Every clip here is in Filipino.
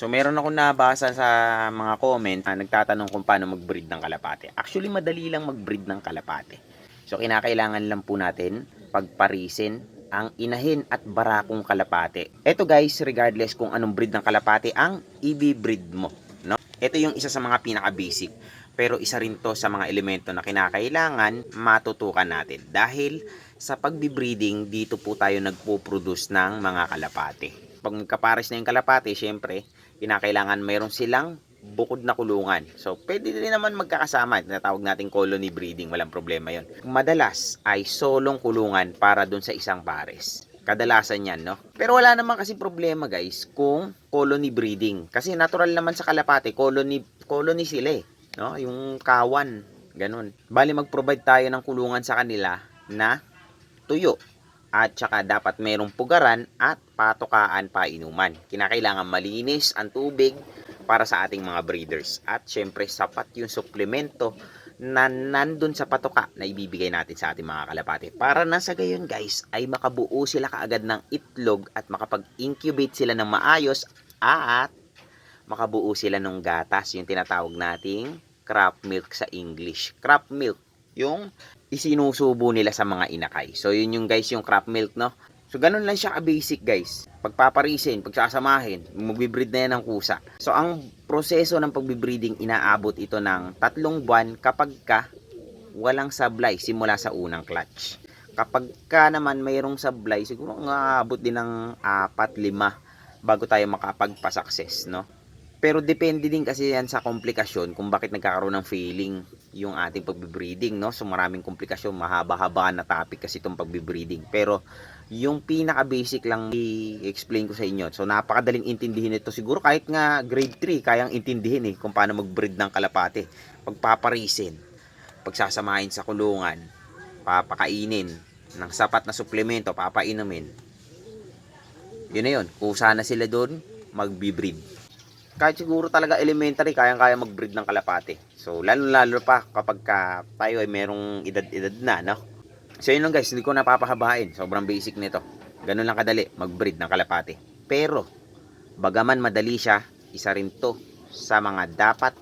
So meron ako nabasa sa mga comment na nagtatanong kung paano mag-breed ng kalapate. Actually, madali lang mag-breed ng kalapate. So kinakailangan lang po natin pagparisin ang inahin at barakong kalapate. Ito guys, regardless kung anong breed ng kalapate ang i-breed mo. No? Ito yung isa sa mga pinaka-basic. Pero isa rin to sa mga elemento na kinakailangan matutukan natin. Dahil sa pagbe-breeding, dito po tayo nagpo-produce ng mga kalapate. Pag magkapares na yung kalapate, syempre, kinakailangan mayroon silang bukod na kulungan. So, pwede din naman magkakasama. Tinatawag natin colony breeding. Walang problema yon. Madalas ay solong kulungan para dun sa isang pares. Kadalasan yan, no? Pero wala naman kasi problema, guys, kung colony breeding. Kasi natural naman sa kalapate, colony, colony sila eh. No? Yung kawan, ganun. Bali, mag-provide tayo ng kulungan sa kanila na tuyo. At saka dapat merong pugaran at patukaan pa inuman. Kinakailangan malinis ang tubig para sa ating mga breeders. At syempre sapat yung suplemento na nandun sa patuka na ibibigay natin sa ating mga kalapate. Para na sa gayon guys ay makabuo sila kaagad ng itlog at makapag-incubate sila ng maayos at makabuo sila ng gatas, yung tinatawag nating crop milk sa English. Crop milk, yung isinusubo nila sa mga inakay. So, yun yung guys, yung crop milk, no? So, ganun lang siya ka-basic, guys. Pagpaparisin, pagsasamahin, magbibreed na yan ng kusa. So, ang proseso ng pagbibreeding, inaabot ito ng tatlong buwan kapag ka walang sablay simula sa unang clutch. Kapag ka naman mayroong sablay, siguro nga aabot din ng apat, lima bago tayo makapagpa-success, no? Pero depende din kasi yan sa komplikasyon kung bakit nagkakaroon ng failing yung ating pagbibreeding, no? So maraming komplikasyon, mahaba-haba na topic kasi itong pagbibreeding. Pero yung pinaka-basic lang i-explain ko sa inyo. So napakadaling intindihin ito. Siguro kahit nga grade 3, kayang intindihin eh kung paano mag-breed ng kalapate. Pagpaparisin, pagsasamahin sa kulungan, papakainin ng sapat na suplemento, papainumin. Yun na yun. Kusa na sila doon, magbi-breed kahit siguro talaga elementary, kayang-kaya mag-breed ng kalapate. So, lalo-lalo pa kapag ka tayo ay merong edad-edad na, no? So, yun lang guys, hindi ko napapahabain. Sobrang basic nito. Ganun lang kadali, mag-breed ng kalapate. Pero, bagaman madali siya, isa rin to sa mga dapat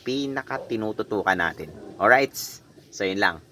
pinaka tinututukan natin. Alright? So, yun lang.